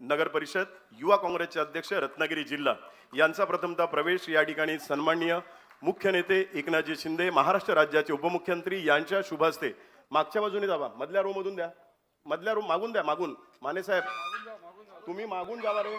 नगर परिषद युवा काँग्रेसचे अध्यक्ष रत्नागिरी जिल्हा. यांचा प्रथमतः प्रवेश या ठिकाणी सन्माननीय मुख्य नेते एकनाथजी शिंदे महाराष्ट्र राज्याचे उपमुख्यमंत्री यांच्या शुभ हस्ते मागच्या बाजूने जावा. मधल्या रो मधून द्या. मधल्या रो मागून द्या मागून. माने साहेब तुम्ही मागून जावा रे.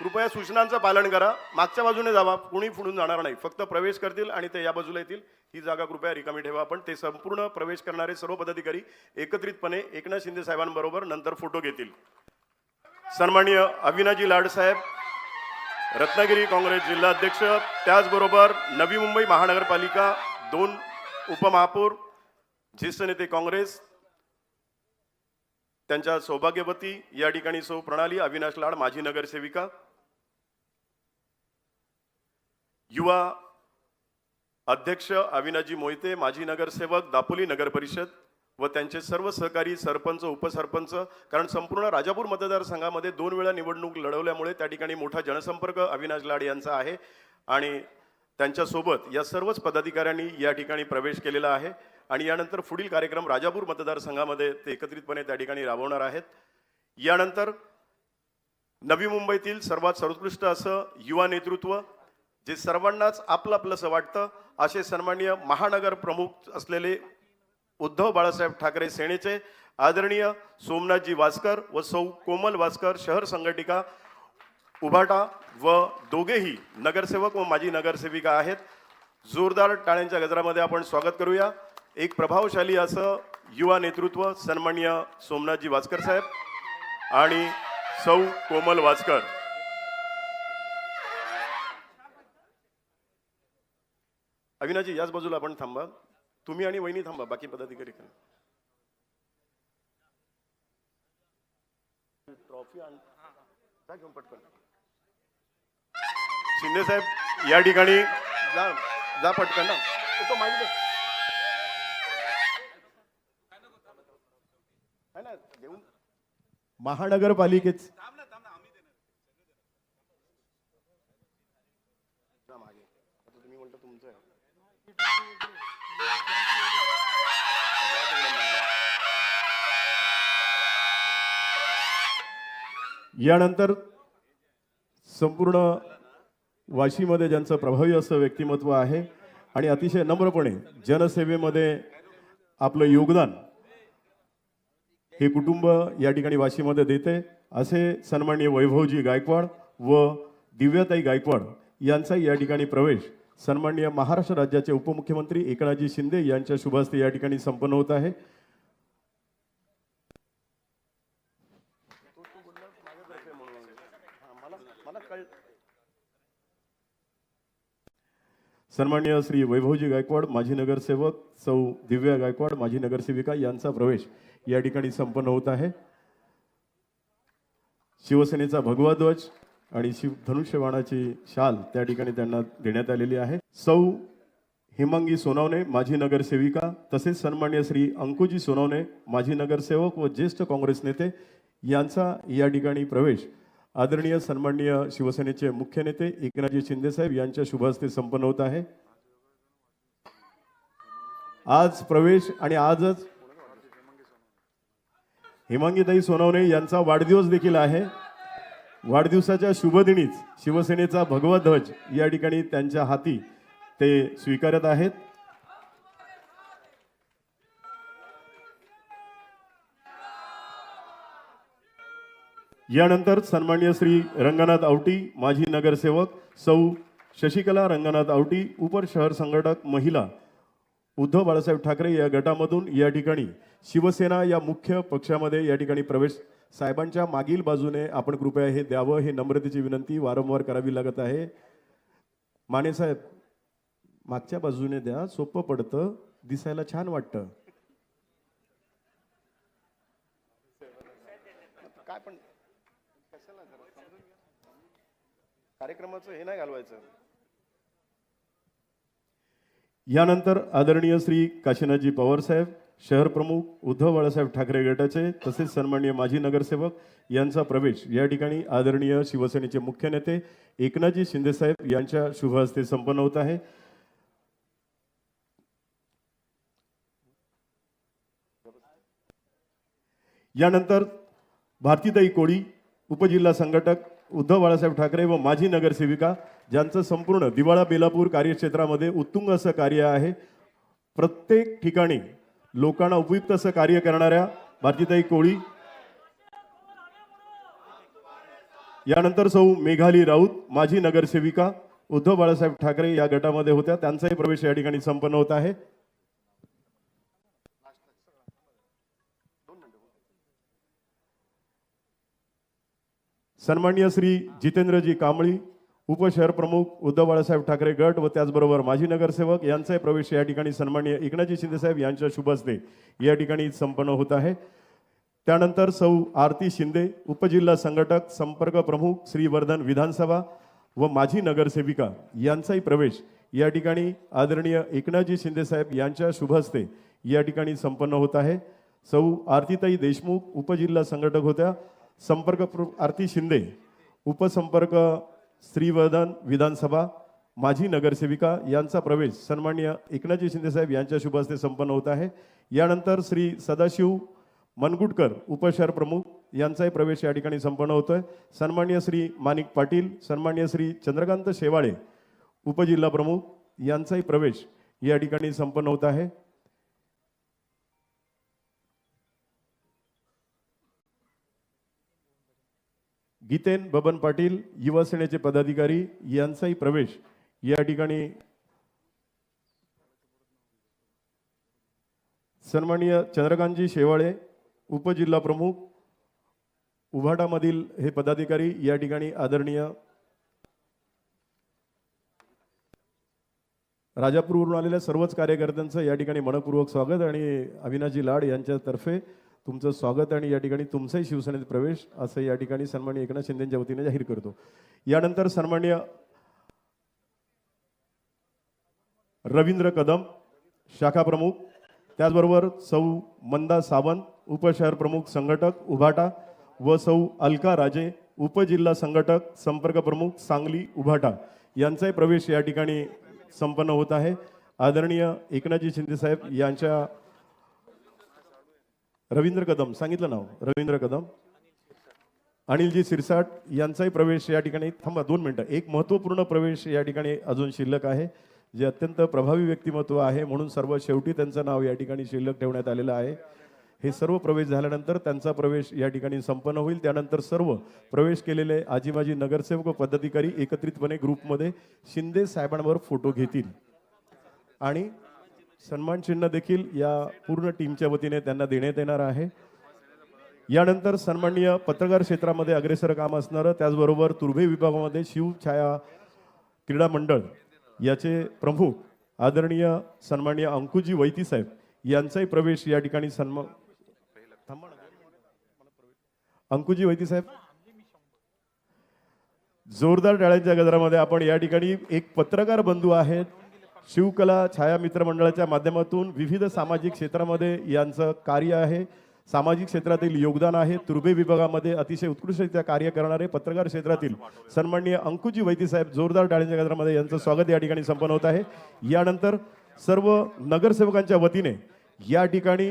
कृपया सूचनांचं पालन करा. मागच्या बाजूने जावा. कुणी पुढून जाणार नाही. फक्त प्रवेश करतील आणि ते या बाजूला येतील. ही जागा कृपया रिकामी ठेवा. पण ते संपूर्ण प्रवेश करणारे सर्व पदाधिकारी एकत्रितपणे एकनाथ शिंदे साहेबांबरोबर नंतर फोटो घेतील. सन्माननीय अविनाजी लाड साहेब रत्नागिरी काँग्रेस जिल्हाध्यक्ष त्याचबरोबर नवी मुंबई महानगरपालिका दोन उपमहापौर ज्येष्ठ नेते काँग्रेस त्यांच्या सौभाग्यवती या ठिकाणी सौ प्रणाली अविनाश लाड माजी नगरसेविका युवा अध्यक्ष अविनाजी मोहिते माजी नगरसेवक दापोली नगर परिषद व त्यांचे सर्व सहकारी सरपंच उपसरपंच कारण संपूर्ण राजापूर मतदारसंघामध्ये दोन वेळा निवडणूक लढवल्यामुळे त्या ठिकाणी मोठा जनसंपर्क अविनाश लाड यांचा आहे आणि त्यांच्यासोबत या सर्वच पदाधिकाऱ्यांनी या ठिकाणी प्रवेश केलेला आहे आणि यानंतर पुढील कार्यक्रम राजापूर मतदारसंघामध्ये ते एकत्रितपणे त्या ठिकाणी राबवणार आहेत. यानंतर नवी मुंबईतील सर्वात सर्वोत्कृष्ट असं युवा नेतृत्व जे सर्वांनाच आपलं आपलंसं वाटतं असे सन्माननीय महानगर प्रमुख असलेले उद्धव बाळासाहेब ठाकरे सेनेचे आदरणीय सोमनाथजी वासकर व सौ कोमल वासकर शहर संघटिका उभाटा व दोघेही नगरसेवक व माजी नगरसेविका आहेत. जोरदार टाळ्यांच्या गजरामध्ये आपण स्वागत करूया. एक प्रभावशाली असं युवा नेतृत्व सन्माननीय सोमनाथजी वासकर साहेब आणि सौ कोमल वासकर. अविनाजी याच बाजूला आपण थांबा. तुम्ही आणि वहिनी थांबा बाकी पदाधिकारी करा ट्रॉफी घेऊन पटकन. शिंदे साहेब या ठिकाणी जा जा पटकन ना. तो घेऊन. महानगरपालिकेच. तुम्ही म्हणता तुमचं आहे. यानंतर संपूर्ण वाशीमध्ये ज्यांचं प्रभावी असं व्यक्तिमत्व आहे आणि अतिशय नम्रपणे जनसेवेमध्ये आपलं योगदान हे कुटुंब या ठिकाणी वाशीमध्ये देते. असे सन्माननीय वैभवजी गायकवाड व दिव्याताई गायकवाड यांचा या ठिकाणी प्रवेश सन्माननीय महाराष्ट्र राज्याचे उपमुख्यमंत्री एकनाथजी शिंदे यांच्या शुभास्ते या ठिकाणी संपन्न होत आहे. सन्माननीय श्री वैभवजी गायकवाड माजी नगरसेवक सौ दिव्या गायकवाड माजी नगरसेविका यांचा प्रवेश या ठिकाणी संपन्न होत आहे. शिवसेनेचा भगवा ध्वज आणि शिव धनुष्यबाणाची शाल त्या ठिकाणी त्यांना देण्यात आलेली आहे. सौ हेमांगी सोनवणे माजी नगरसेविका तसेच सन्मान्य श्री अंकुजी सोनवणे माजी नगरसेवक व ज्येष्ठ काँग्रेस नेते यांचा या ठिकाणी प्रवेश. आदरणीय सन्माननीय शिवसेनेचे मुख्य नेते एकनाथजी शिंदेसाहेब यांच्या शुभहस्ते संपन्न होत आहे. आज प्रवेश आणि आजच हेमांगीताई सोनवणे यांचा वाढदिवस देखील आहे. वाढदिवसाच्या शुभदिनीच शिवसेनेचा भगवा ध्वज या ठिकाणी त्यांच्या हाती ते स्वीकारत आहेत. यानंतर सन्मान्य श्री रंगनाथ आवटी माजी नगरसेवक सौ शशिकला रंगनाथ आवटी उपर शहर संघटक महिला उद्धव बाळासाहेब ठाकरे या गटामधून या ठिकाणी शिवसेना या मुख्य पक्षामध्ये या ठिकाणी प्रवेश साहेबांच्या मागील बाजूने आपण कृपया हे द्यावं हे नम्रतेची विनंती वारंवार करावी लागत आहे. माने साहेब मागच्या बाजूने द्या सोपं पडतं दिसायला छान वाटतं. काय पण कार्यक्रमाचं हे नाही घालवायचं. यानंतर आदरणीय श्री काशीनाथजी पवार साहेब शहर प्रमुख उद्धव बाळासाहेब ठाकरे गटाचे तसेच सन्माननीय माजी नगरसेवक यांचा प्रवेश. या ठिकाणी आदरणीय शिवसेनेचे मुख्य नेते एकनाथजी शिंदेसाहेब यांच्या शुभ हस्ते संपन्न होत आहे. यानंतर भारतीताई कोळी उपजिल्हा संघटक उद्धव बाळासाहेब ठाकरे व माजी नगरसेविका ज्यांचं संपूर्ण दिवाळा बेलापूर कार्यक्षेत्रामध्ये उत्तुंग असं कार्य आहे. प्रत्येक ठिकाणी लोकांना उपयुक्त असं कार्य करणाऱ्या भारतीताई कोळी. यानंतर सौ मेघाली राऊत माजी नगरसेविका उद्धव बाळासाहेब ठाकरे या गटामध्ये होत्या. त्यांचाही प्रवेश या ठिकाणी संपन्न होत आहे. सन्मान्य श्री जितेंद्रजी कांबळी उपशहर प्रमुख उद्धव बाळासाहेब ठाकरे गट व त्याचबरोबर माजी नगरसेवक यांचाही प्रवेश या ठिकाणी सन्मान्य एकनाथजी शिंदेसाहेब यांच्या शुभ हस्ते या ठिकाणी संपन्न होत आहे. त्यानंतर सौ आरती शिंदे उपजिल्हा संघटक संपर्क प्रमुख श्रीवर्धन विधानसभा व माजी नगरसेविका यांचाही प्रवेश या ठिकाणी आदरणीय एकनाथजी शिंदेसाहेब यांच्या शुभ हस्ते या ठिकाणी संपन्न होत आहे. सौ आरतीताई देशमुख उपजिल्हा संघटक होत्या. संपर्क प्र- आरती शिंदे उपसंपर्क श्रीवर्धन विधानसभा माजी नगरसेविका यांचा प्रवेश सन्मान्य एकनाथजी शिंदेसाहेब यांच्या शुभ हस्ते संपन्न होत आहे. यानंतर श्री सदाशिव मनगुटकर उपशहर प्रमुख यांचाही प्रवेश या ठिकाणी संपन्न होतोय. सन्मान्य श्री माणिक पाटील सन्मान्य श्री चंद्रकांत शेवाळे उपजिल्हा प्रमुख यांचाही प्रवेश या ठिकाणी संपन्न होत आहे. गीतेन बबन पाटील युवा सेनेचे पदाधिकारी यांचाही प्रवेश या ठिकाणी सन्माननीय चंद्रकांतजी शेवाळे उपजिल्हा प्रमुख उभाटामधील हे पदाधिकारी या ठिकाणी आदरणीय राजापूरवरून आलेल्या सर्वच कार्यकर्त्यांचं या ठिकाणी मनपूर्वक स्वागत आणि अविनाशजी लाड यांच्यातर्फे तुमचं स्वागत आणि या ठिकाणी तुमचाही शिवसेनेत प्रवेश असं या ठिकाणी सन्मान्य एकनाथ शिंदेच्या वतीने जाहीर करतो. यानंतर सन्मान्य रवींद्र कदम शाखा प्रमुख त्याचबरोबर सौ मंदा सावंत उपशहर प्रमुख संघटक उभाटा व सौ अलका राजे उपजिल्हा संघटक संपर्क प्रमुख सांगली उभाटा यांचाही प्रवेश या ठिकाणी संपन्न होत आहे. आदरणीय एकनाथजी शिंदेसाहेब यांच्या रवींद्र कदम सांगितलं नाव रवींद्र कदम. अनिलजी सिरसाट यांचाही प्रवेश या ठिकाणी थांबा दोन मिनटं. एक महत्त्वपूर्ण प्रवेश या ठिकाणी अजून शिल्लक आहे जे अत्यंत प्रभावी व्यक्तिमत्व आहे म्हणून सर्व शेवटी त्यांचं नाव या ठिकाणी शिल्लक ठेवण्यात आलेलं आहे. हे सर्व प्रवेश झाल्यानंतर त्यांचा प्रवेश या ठिकाणी संपन्न होईल. त्यानंतर सर्व प्रवेश केलेले आजी माजी नगरसेवक व पदाधिकारी एकत्रितपणे ग्रुपमध्ये शिंदे साहेबांवर फोटो घेतील. आणि सन्मान चिन्ह देखील या पूर्ण टीमच्या वतीने त्यांना देण्यात येणार आहे. यानंतर सन्माननीय पत्रकार क्षेत्रामध्ये अग्रेसर काम असणारं त्याचबरोबर तुर्भे विभागामध्ये शिवछाया क्रीडा मंडळ याचे प्रमुख आदरणीय सन्माननीय अंकुजी वैती साहेब यांचाही प्रवेश या ठिकाणी सन्मान अंकुजी वैती साहेब. जोरदार डाळ्यांच्या गजरामध्ये आपण या ठिकाणी एक पत्रकार बंधू आहेत. शिवकला छाया मित्र मंडळाच्या माध्यमातून विविध सामाजिक क्षेत्रामध्ये यांचं कार्य आहे. सामाजिक क्षेत्रातील योगदान आहे. तुर्भे विभागामध्ये अतिशय उत्कृष्टरित्या कार्य करणारे पत्रकार क्षेत्रातील सन्माननीय अंकुजी वैतीसाहेब जोरदार डाळींच्या गजरामध्ये यांचं स्वागत या ठिकाणी संपन्न होत आहे. यानंतर सर्व नगरसेवकांच्या वतीने या ठिकाणी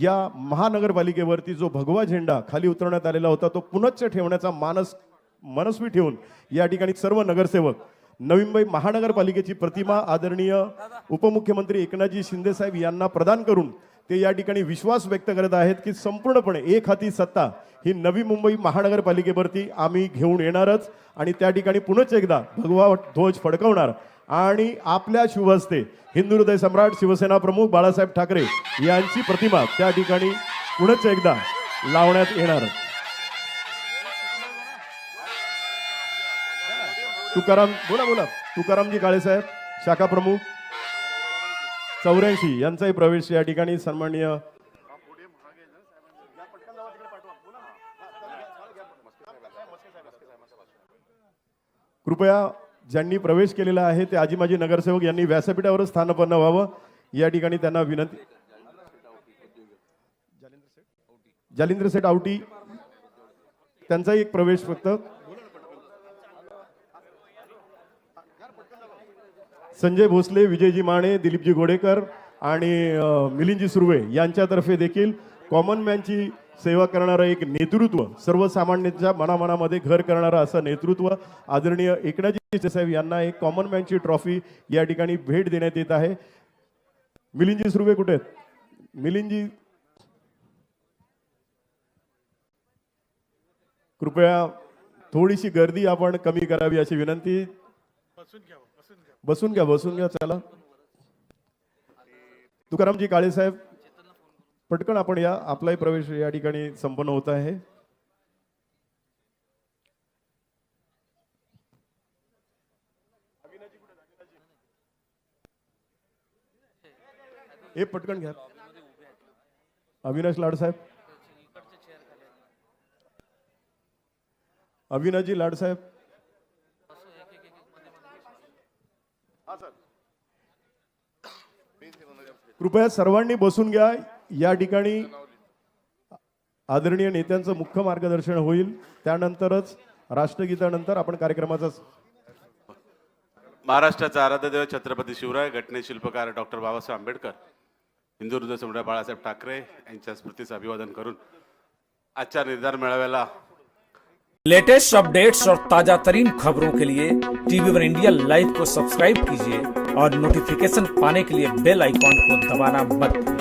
या महानगरपालिकेवरती जो भगवा झेंडा खाली उतरवण्यात आलेला होता तो पुनच्च ठेवण्याचा मानस मनस्वी ठेवून या ठिकाणी सर्व नगरसेवक नवी मुंबई महानगरपालिकेची प्रतिमा आदरणीय उपमुख्यमंत्री एकनाथजी शिंदेसाहेब यांना प्रदान करून ते या ठिकाणी विश्वास व्यक्त करत आहेत की संपूर्णपणे एक हाती सत्ता ही नवी मुंबई महानगरपालिकेवरती आम्ही घेऊन येणारच आणि त्या ठिकाणी पुनच एकदा भगवा ध्वज फडकवणार. आणि आपल्या शुभ हिंदू हृदय सम्राट शिवसेना प्रमुख बाळासाहेब ठाकरे यांची प्रतिमा त्या ठिकाणी पुनच एकदा लावण्यात येणार. तुकाराम बोला बोला. तुकारामजी काळेसाहेब शाखा प्रमुख. चौऱ्याऐंशी यांचाही प्रवेश या ठिकाणी सन्माननीय कृपया ज्यांनी प्रवेश केलेला आहे ते आजी माजी नगरसेवक यांनी व्यासपीठावरच स्थानपन्न व्हावं या ठिकाणी त्यांना विनंती. जालिंद्र सेठ. आवटी त्यांचाही एक प्रवेश फक्त. संजय भोसले विजयजी माने दिलीपजी गोडेकर आणि मिलिंदजी सुर्वे यांच्यातर्फे देखील कॉमन मॅनची सेवा करणारं एक नेतृत्व सर्वसामान्यांच्या मनामनामध्ये घर करणारं असं नेतृत्व आदरणीय एकनाथजी शिंदेसाहेब यांना एक कॉमन मॅनची ट्रॉफी या ठिकाणी भेट देण्यात येत आहे. मिलिंदजी सुर्वे कुठे आहेत? मिलिंदजी कृपया थोडीशी गर्दी आपण कमी करावी अशी विनंती. बसून घ्या बसून घ्या चला. तुकारामजी काळे साहेब पटकन आपण या आपलाही प्रवेश या ठिकाणी संपन्न होत आहे. हे पटकन घ्या. अविनाश लाड साहेब. अविनाशजी लाड साहेब. कृपया सर्वांनी बसून घ्या. या ठिकाणी आदरणीय नेत्यांचं मुख्य मार्गदर्शन होईल. त्यानंतरच राष्ट्रगीतानंतर आपण कार्यक्रमाचा महाराष्ट्राचा आराध्यदेव छत्रपती शिवराय घटने शिल्पकार डॉक्टर बाबासाहेब आंबेडकर हिंदू हृदय सम्राट बाळासाहेब ठाकरे यांच्या स्मृतीचं अभिवादन करून आजच्या निर्धार मेळाव्याला लेटेस्ट अपडेट्स और ताजा तरीन खबरों के लिए टीवी वन इंडिया लाइव को सब्सक्राइब कीजिए और नोटिफिकेशन पाने के लिए बेल आइकॉन को दबाना मत। भूलिए